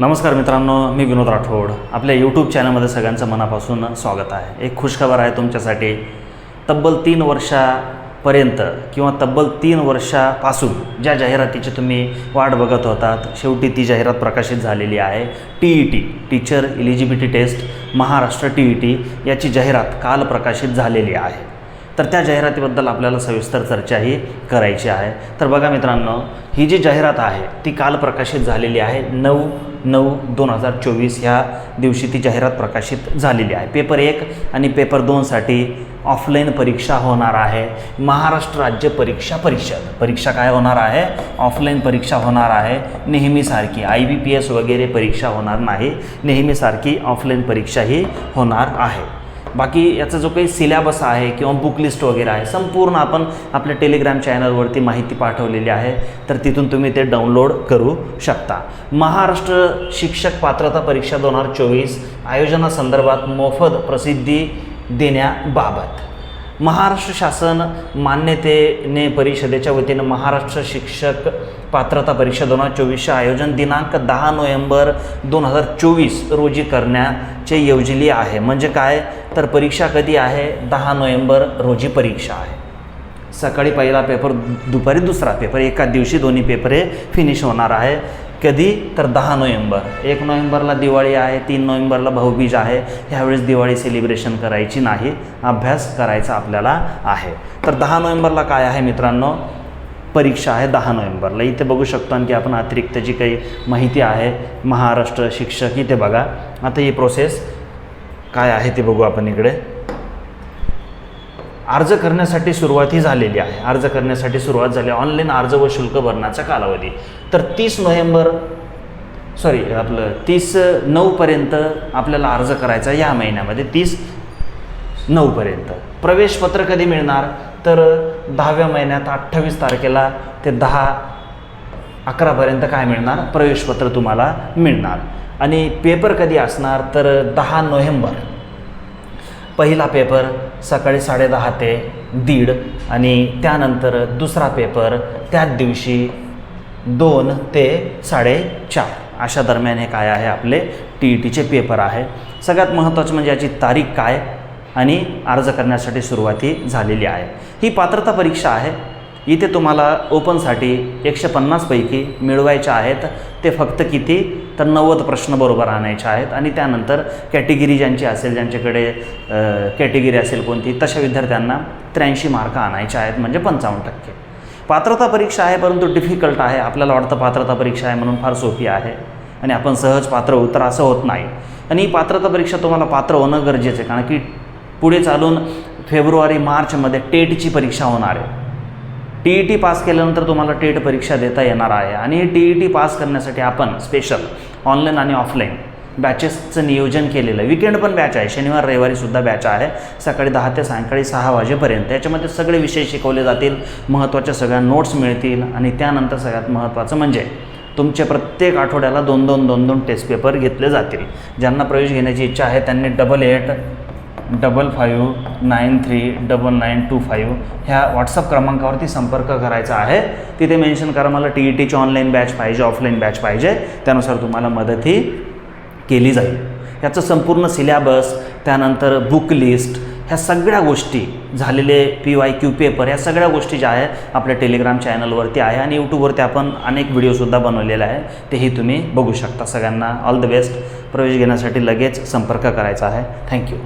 नमस्कार मित्रांनो मी विनोद राठोड. आपल्या यूट्यूब चॅनलमध्ये सगळ्यांचं मनापासून स्वागत आहे. एक खुशखबर आहे तुमच्यासाठी. तब्बल तीन वर्षापर्यंत किंवा तब्बल तीन वर्षापासून ज्या जाहिरातीची तुम्ही वाट बघत होतात शेवटी ती जाहिरात प्रकाशित झालेली आहे. T E T teacher eligibility test Maharashtra T E T याची जाहिरात काल प्रकाशित झालेली आहे. तर त्या जाहिरातीबद्दल आपल्याला सविस्तर चर्चाही करायची आहे. तर बघा मित्रांनो ही जी जाहिरात आहे ती काल प्रकाशित झालेली आहे नऊ नऊ दोन हजार चोवीस ह्या दिवशी ती जाहिरात प्रकाशित झालेली आहे. पेपर एक आणि पेपर दोनसाठी ऑफलाईन परीक्षा होणार आहे. महाराष्ट्र राज्य परीक्षा परिषद. परीक्षा काय होणार आहे? ऑफलाईन परीक्षा होणार आहे. नेहमीसारखी आय बी पी एस वगैरे परीक्षा होणार नाही. नेहमीसारखी ऑफलाईन परीक्षा ही होणार आहे. बाकी याचा जो काही सिलॅबस आहे किंवा बुक लिस्ट वगैरे आहे संपूर्ण आपण आपल्या टेलिग्राम चॅनलवरती माहिती पाठवलेली आहे. तर तिथून तुम्ही ते डाउनलोड करू शकता. महाराष्ट्र शिक्षक पात्रता परीक्षा दोन हजार चोवीस आयोजनासंदर्भात मोफत प्रसिद्धी देण्याबाबत. महाराष्ट्र शासन मान्यतेने परिषदेच्या वतीनं महाराष्ट्र शिक्षक पात्रता परीक्षा दोन हजार चोवीसचे आयोजन दिनांक दहा नोव्हेंबर दोन हजार चोवीस रोजी करण्याचे योजली आहे. म्हणजे काय? तर परीक्षा कधी आहे? दहा नोव्हेंबर रोजी परीक्षा आहे. सकाळी पहिला पेपर दुपारी दुसरा पेपर. एका दिवशी दोन्ही पेपर हे फिनिश होणार आहे. कधी तर दहा नोव्हेंबर. एक नोव्हेंबरला दिवाळी आहे तीन नोव्हेंबरला भाऊबीज आहे. ह्यावेळेस दिवाळी सेलिब्रेशन करायची नाही अभ्यास करायचा आपल्याला आहे. तर दहा नोव्हेंबरला काय आहे मित्रांनो? परीक्षा आहे दहा नोव्हेंबरला. इथे बघू शकतो आणखी आपण अतिरिक्त जी काही माहिती आहे महाराष्ट्र शिक्षक इथे बघा. आता ही प्रोसेस काय आहे ते बघू आपण इकडे. अर्ज करण्यासाठी सुरुवात ही झालेली आहे. अर्ज करण्यासाठी सुरुवात झाली. ऑनलाईन अर्ज व शुल्क भरण्याचा कालावधी. तर तीस नोव्हेंबर सॉरी आपलं तीस नऊपर्यंत आपल्याला अर्ज करायचा या महिन्यामध्ये. तीस नऊपर्यंत प्रवेशपत्र कधी मिळणार? तर दहाव्या महिन्यात अठ्ठावीस तारखेला ते दहा अकरापर्यंत काय मिळणार? प्रवेशपत्र तुम्हाला मिळणार. आणि पेपर कधी असणार? तर दहा नोव्हेंबर. पहिला पेपर सकाळी साडेदहा ते दीड आणि त्यानंतर दुसरा पेपर त्याच दिवशी दोन ते साडेचार. अशा दरम्यान हे काय आहे आपले टी ई टीचे पेपर आहे. सगळ्यात महत्त्वाचं म्हणजे याची तारीख काय आणि अर्ज करण्यासाठी सुरुवाती झालेली आहे. ही पात्रता परीक्षा आहे. इथे तुम्हाला ओपनसाठी एकशे पन्नासपैकी मिळवायच्या आहेत. ते फक्त किती? तर नव्वद प्रश्न बरोबर आणायचे आहेत. आणि त्यानंतर कॅटेगरी ज्यांची असेल ज्यांच्याकडे कॅटेगरी असेल कोणती तशा विद्यार्थ्यांना त्र्याऐंशी मार्क आणायचे आहेत म्हणजे पंचावन्न टक्के. पात्रता परीक्षा आहे परंतु डिफिकल्ट आहे. आपल्याला वाटतं पात्रता परीक्षा आहे म्हणून फार सोपी आहे. आणि आपण सहज पात्र होऊ तर असं होत नाही. आणि ही पात्रता परीक्षा तुम्हाला पात्र होणं गरजेचं आहे. कारण की पुढे चालून फेब्रुवारी मार्चमध्ये टेटची परीक्षा होणार आहे. टी ई टी पास केल्यानंतर तुम्हाला टेट परीक्षा देता येणार आहे. आणि टी ई टी पास करण्यासाठी आपण स्पेशल ऑनलाईन आणि ऑफलाईन बॅचेसचं नियोजन केलेलं आहे. विकेंड पण बॅच आहे. शनिवार रविवारीसुद्धा बॅच आहे. सकाळी दहा ते सायंकाळी सहा वाजेपर्यंत. याच्यामध्ये सगळे विषय शिकवले जातील. महत्त्वाच्या सगळ्या नोट्स मिळतील. आणि त्यानंतर सगळ्यात महत्त्वाचं म्हणजे तुमचे प्रत्येक आठवड्याला दोन दोन दोन दोन टेस्ट पेपर घेतले जातील. ज्यांना प्रवेश घेण्याची इच्छा आहे त्यांनी double eight double five nine three double nine two five ह्या व्हॉट्सअप क्रमांकावरती संपर्क करायचा आहे. तिथे मेन्शन करा मला टी ई टीची ऑनलाईन बॅच पाहिजे ऑफलाईन बॅच पाहिजे. त्यानुसार तुम्हाला मदतही केली जाईल. याचं संपूर्ण सिलॅबस त्यानंतर बुक लिस्ट ह्या सगळ्या गोष्टी झालेले पी वाय क्यू पेपर ह्या सगळ्या गोष्टी ज्या आहे आपल्या टेलिग्राम चॅनलवरती आहे आणि यूट्यूबवरती आपण अनेक व्हिडिओसुद्धा बनवलेले आहे. तेही तुम्ही बघू शकता. सगळ्यांना ऑल द बेस्ट प्रवेश घेण्यासाठी लगेच संपर्क करायचा आहे. थँक्यू